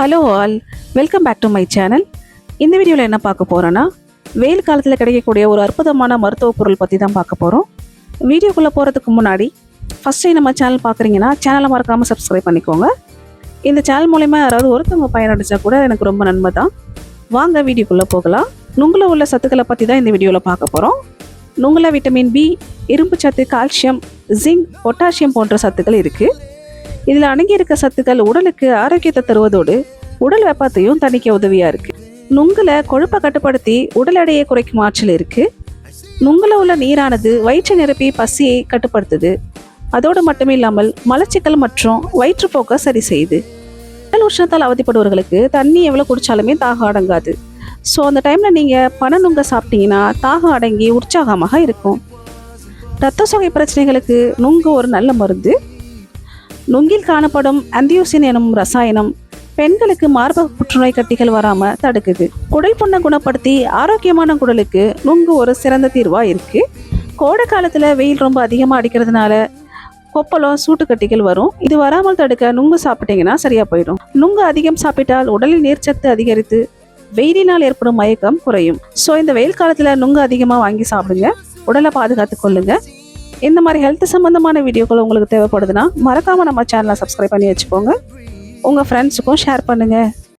Hello all. Welcome back to my channel. இந்த வீடியோவில் என்ன பார்க்க போகிறோன்னா வெயில் காலத்தில் கிடைக்கக்கூடிய ஒரு அற்புதமான மருத்துவ பொருள் பற்றி தான் பார்க்க போகிறோம் வீடியோக்குள்ளே போகிறதுக்கு முன்னாடி ஃபஸ்ட் டைம் நம்ம சேனல் பார்க்குறீங்கன்னா சேனலை மறக்காமல் சப்ஸ்கிரைப் பண்ணிக்கோங்க. இந்த சேனல் மூலயமா யாராவது ஒருத்தவங்க பயனடைச்சா கூட எனக்கு ரொம்ப நன்மை தான். வாங்க வீடியோக்குள்ளே போகலாம். நுங்கில் உள்ள சத்துக்களை பற்றி தான் இந்த வீடியோவில் பார்க்க போகிறோம் நுங்கில் விட்டமின் பி இரும்பு சத்து கால்சியம் ஜிங்க் பொட்டாசியம் போன்ற சத்துக்கள் இருக்குது இதில் அடங்கியிருக்க சத்துக்கள் உடலுக்கு ஆரோக்கியத்தை தருவதோடு உடல் வெப்பத்தையும் தணிக்க உதவியாக இருக்குது நுங்கில் கொழுப்பை கட்டுப்படுத்தி உடல் எடையை குறைக்கும் ஆற்றல் இருக்குது நுங்கில் உள்ள நீரானது வயிற்றை நிரப்பி பசியை கட்டுப்படுத்துது. அதோடு மட்டும் இல்லாமல் மலச்சிக்கல் மற்றும் வயிற்றுப்போக்கை சரி செய்யுது. உடல் உஷ்ணத்தால் அவதிப்படுவர்களுக்கு தண்ணி எவ்வளோ குடித்தாலுமே தாகம் அடங்காது. ஸோ அந்த டைமில் நீங்கள் பண நுங்க சாப்பிட்டீங்கன்னா தாகம் அடங்கி உற்சாகமாக இருக்கும். ரத்த சோகை பிரச்சனைகளுக்கு நுங்கு ஒரு நல்ல மருந்து. நுங்கில் காணப்படும் அந்தியோசின் எனும் ரசாயனம் பெண்களுக்கு மார்பக புற்றுநோய் கட்டிகள் வராமல் தடுக்குது. குடல் புண்ணை குணப்படுத்தி ஆரோக்கியமான குடலுக்கு நுங்கு ஒரு சிறந்த தீர்வாக இருக்குது கோடை காலத்தில் வெயில் ரொம்ப அதிகமாக அடிக்கிறதுனால கொப்பளம் சூட்டுக்கட்டிகள் வரும். இது வராமல் தடுக்க நுங்கு சாப்பிட்டீங்கன்னா சரியாக போயிடும். நுங்கு அதிகம் சாப்பிட்டால் உடலில் நீர்ச்சத்து அதிகரித்து வெயிலினால் ஏற்படும் மயக்கம் குறையும். ஸோ இந்த வெயில் காலத்தில் நுங்கு அதிகமாக வாங்கி சாப்பிடுங்க. உடலை பாதுகாத்து கொள்ளுங்கள் இந்த மாதிரி ஹெல்த் சம்மந்தமான வீடியோக்கள் உங்களுக்கு தேவைப்படுதுன்னா மறக்காமல் நம்ம சேனலை சப்ஸ்கிரைப் பண்ணி வச்சுக்கோங்க. உங்கள் ஃப்ரெண்ட்ஸுக்கும் ஷேர் பண்ணுங்கள்